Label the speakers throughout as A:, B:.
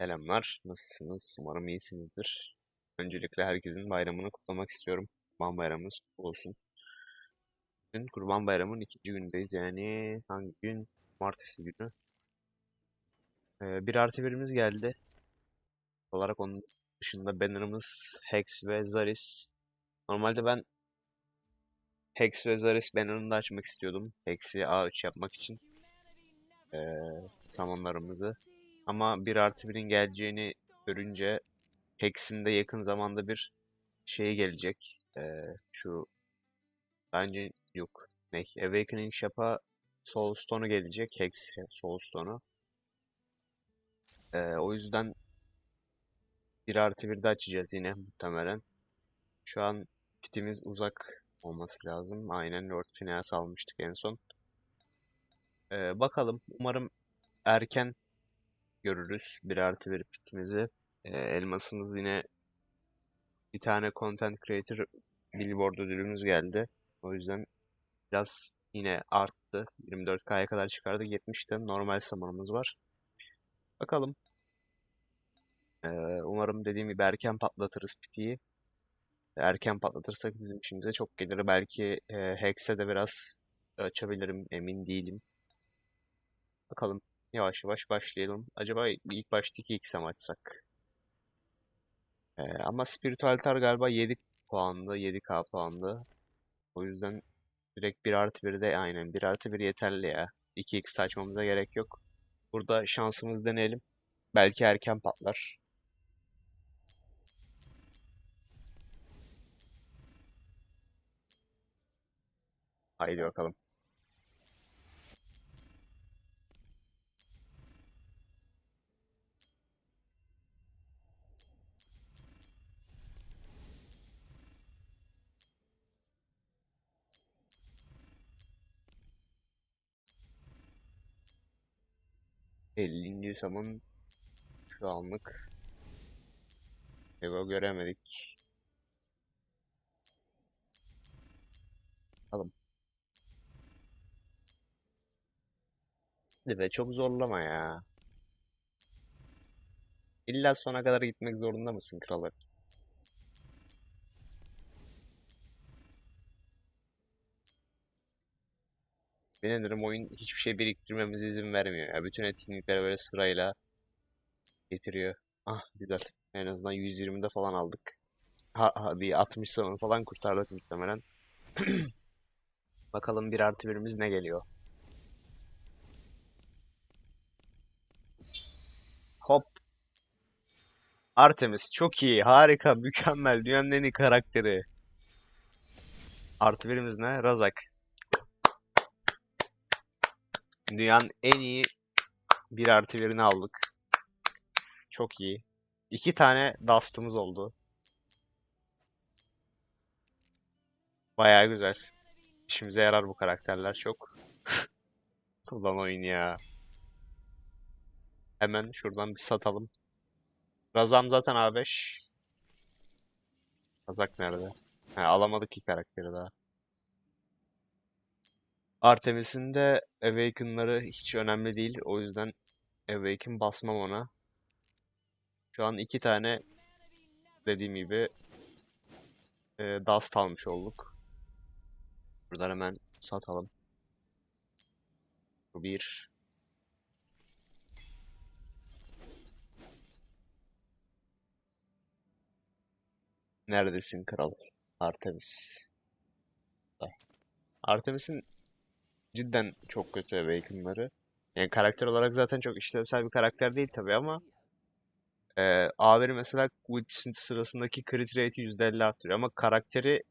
A: Selamlar, nasılsınız? Umarım iyisinizdir. Öncelikle herkesin bayramını kutlamak istiyorum. Kurban Bayramınız kutlu olsun. Bugün Kurban Bayramı'nın ikinci günündeyiz. Yani hangi gün? Martesi günü. Ee, bir artı birimiz geldi. Olarak onun dışında bannerımız Hex ve Zaris. Normalde ben Hex ve Zaris bannerını da açmak istiyordum. Hex'i A3 yapmak için. Ee, samanlarımızı. Ama bir artı birin geleceğini görünce Hex'in de yakın zamanda bir şey gelecek. Ee, şu bence yok. Ne? Awakening Shop'a Soulstone'u gelecek. Hex Soulstone'u. Ee, o yüzden bir artı bir de açacağız yine muhtemelen. Şu an kitimiz uzak olması lazım. Aynen Lord Phineas almıştık en son. Ee, bakalım. Umarım erken görürüz. Bir artı bir pitimizi. Ee, elmasımız yine bir tane Content Creator Billboard ödülümüz geldi. O yüzden biraz yine arttı. 24K'ya kadar çıkardık. 70'te normal zamanımız var. Bakalım. Ee, umarım dediğim gibi erken patlatırız pitiyi. Erken patlatırsak bizim işimize çok gelir. Belki e, Hex'e de biraz açabilirim. Emin değilim. Bakalım. Yavaş yavaş başlayalım. Acaba ilk başta 2x mi açsak? Ee, ama Spiritual Tar galiba 7 puanlı, 7k puanlı. O yüzden direkt 1 artı 1 de aynen 1 artı 1 yeterli ya. 2x açmamıza gerek yok. Burada şansımız deneyelim. Belki erken patlar. Haydi bakalım. Ellinci zaman şu anlık Ego göremedik. Bakalım. Hadi çok zorlama ya. İlla sona kadar gitmek zorunda mısın kralı? Ederim oyun hiçbir şey biriktirmemize izin vermiyor ya. Bütün etkinlikleri böyle sırayla getiriyor. Ah güzel. En azından 120'de falan aldık. Ha, ha, bir 60 zaman falan kurtardık muhtemelen. Bakalım bir artı birimiz ne geliyor? Hop. Artemis çok iyi, harika, mükemmel. Dünyanın en iyi karakteri. Artı birimiz ne? Razak. Dünyanın en iyi bir artı birini aldık. Çok iyi. İki tane Dust'ımız oldu. Bayağı güzel. İşimize yarar bu karakterler çok. Ulan oyun ya. Hemen şuradan bir satalım. Razam zaten A5. Kazak nerede? He, alamadık ki karakteri daha. Artemis'in de Awaken'ları hiç önemli değil. O yüzden Awaken basmam ona. Şu an iki tane dediğim gibi e, Dust almış olduk. Buradan hemen satalım. Bu bir. Neredesin kral? Artemis. Artemis'in cidden çok kötü Awaken'ları. Yani karakter olarak zaten çok işlevsel bir karakter değil tabii ama e, A1 mesela ultisinin sırasındaki crit rate'i %50 artırıyor ama karakteri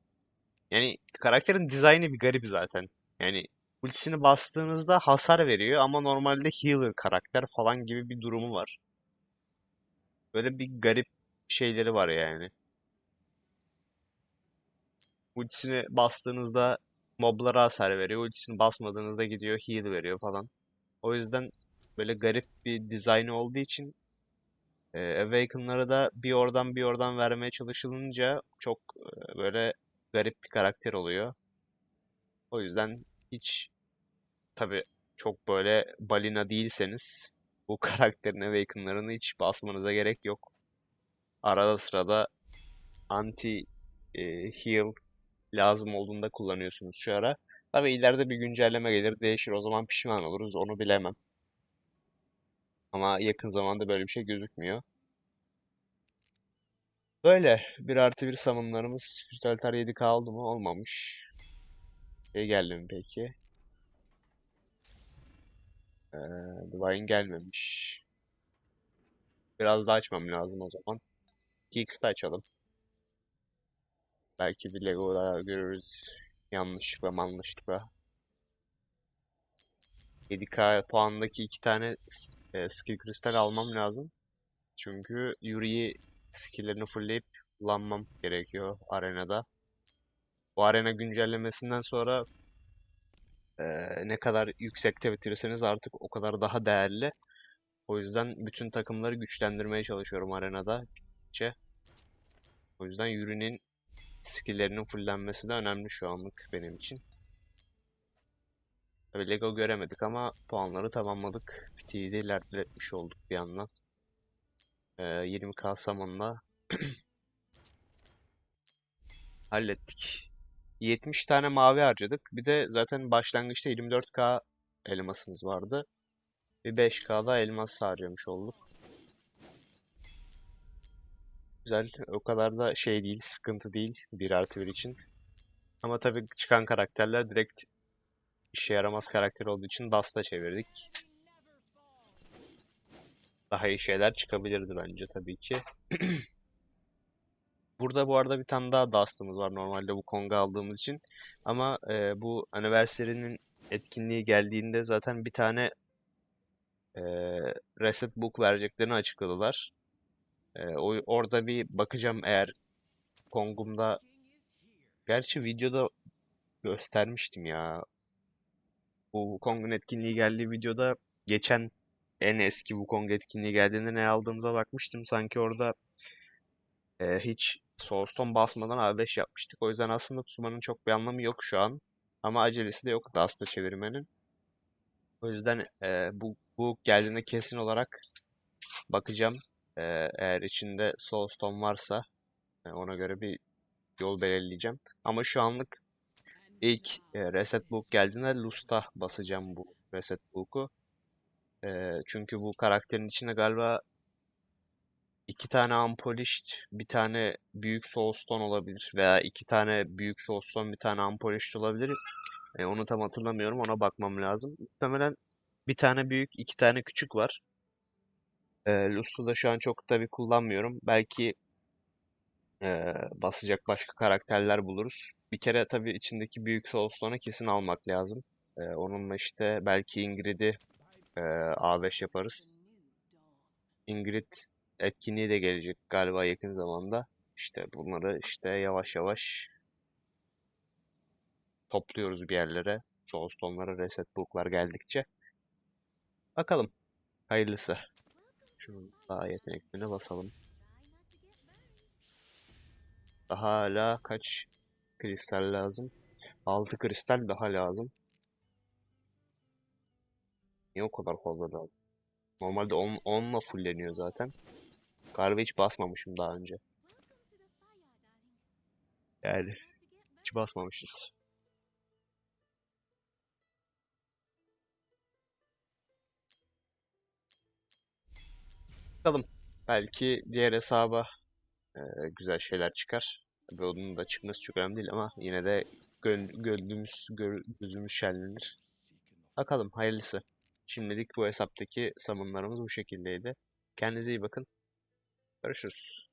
A: yani karakterin dizaynı bir garip zaten. Yani ultisini bastığınızda hasar veriyor ama normalde healer karakter falan gibi bir durumu var. Böyle bir garip şeyleri var yani. Ultisini bastığınızda moblara hasar veriyor. Ultisini basmadığınızda gidiyor heal veriyor falan. O yüzden böyle garip bir dizaynı olduğu için e, Awaken'ları da bir oradan bir oradan vermeye çalışılınca çok e, böyle garip bir karakter oluyor. O yüzden hiç tabii çok böyle balina değilseniz bu karakterin Awaken'larını hiç basmanıza gerek yok. Arada sırada anti e, heal lazım olduğunda kullanıyorsunuz şu ara. Tabii ileride bir güncelleme gelir değişir o zaman pişman oluruz onu bilemem. Ama yakın zamanda böyle bir şey gözükmüyor. Böyle 1 artı 1 summonlarımız Spiritüel 7K oldu mu? Olmamış. Şey geldi mi peki? Ee, Divine gelmemiş. Biraz daha açmam lazım o zaman. 2x'te açalım. Belki bir Lego daha görürüz. Yanlışlıkla manlışlıkla. 7K puandaki iki tane e, skill kristal almam lazım. Çünkü Yuri'yi skill'lerini fullleyip kullanmam gerekiyor arenada. Bu arena güncellemesinden sonra e, ne kadar yüksekte bitirirseniz artık o kadar daha değerli. O yüzden bütün takımları güçlendirmeye çalışıyorum arenada. O yüzden Yuri'nin skill'lerinin fullenmesi de önemli şu anlık benim için. Tabii Lego göremedik ama puanları tamamladık. PT'yi de ilerletmiş olduk bir yandan. Ee, 20k samanla hallettik. 70 tane mavi harcadık. Bir de zaten başlangıçta 24k elmasımız vardı. Bir 5k'da elmas harcamış olduk. Güzel. O kadar da şey değil, sıkıntı değil 1 artı 1 için. Ama tabii çıkan karakterler direkt işe yaramaz karakter olduğu için Dust'a çevirdik. Daha iyi şeyler çıkabilirdi bence tabii ki. Burada bu arada bir tane daha Dust'ımız var normalde bu Kong'u aldığımız için. Ama e, bu Anniversary'nin etkinliği geldiğinde zaten bir tane e, Reset Book vereceklerini açıkladılar. E, o, orada bir bakacağım eğer Kong'umda Gerçi videoda göstermiştim ya. Bu Wukong'un etkinliği geldiği videoda geçen en eski Wukong etkinliği geldiğinde ne aldığımıza bakmıştım. Sanki orada e, hiç Soulstone basmadan A5 yapmıştık. O yüzden aslında tutmanın çok bir anlamı yok şu an. Ama acelesi de yok Dust'a çevirmenin. O yüzden e, bu, bu geldiğinde kesin olarak bakacağım. E, eğer içinde Soulstone varsa e, ona göre bir yol belirleyeceğim. Ama şu anlık ilk e, Reset Book geldiğinde Lust'a basacağım bu Reset Book'u. E, çünkü bu karakterin içinde galiba iki tane Unpolished, bir tane büyük Soulstone olabilir. Veya iki tane büyük Soulstone, bir tane Unpolished olabilir. E, onu tam hatırlamıyorum. Ona bakmam lazım. Muhtemelen bir tane büyük, iki tane küçük var. E, Lust'u da şu an çok tabii kullanmıyorum. Belki e, basacak başka karakterler buluruz. Bir kere tabii içindeki büyük Soulstone'u kesin almak lazım. E, onunla işte belki Ingrid'i e, A5 yaparız. Ingrid etkinliği de gelecek galiba yakın zamanda. İşte bunları işte yavaş yavaş topluyoruz bir yerlere. Soulstone'lara reset book'lar geldikçe. Bakalım. Hayırlısı. Şunun daha yeteneklerine basalım. Daha hala kaç kristal lazım? 6 kristal daha lazım. Niye o kadar fazla lazım? Normalde 10, 10'la fulleniyor zaten. Galiba hiç basmamışım daha önce. Yani hiç basmamışız. Bakalım. Belki diğer hesaba e, güzel şeyler çıkar. Tabii onun da çıkması çok önemli değil ama yine de gö- gönlümüz, gö- gözümüz şenlenir. Bakalım hayırlısı. Şimdilik bu hesaptaki summonlarımız bu şekildeydi. Kendinize iyi bakın. Görüşürüz.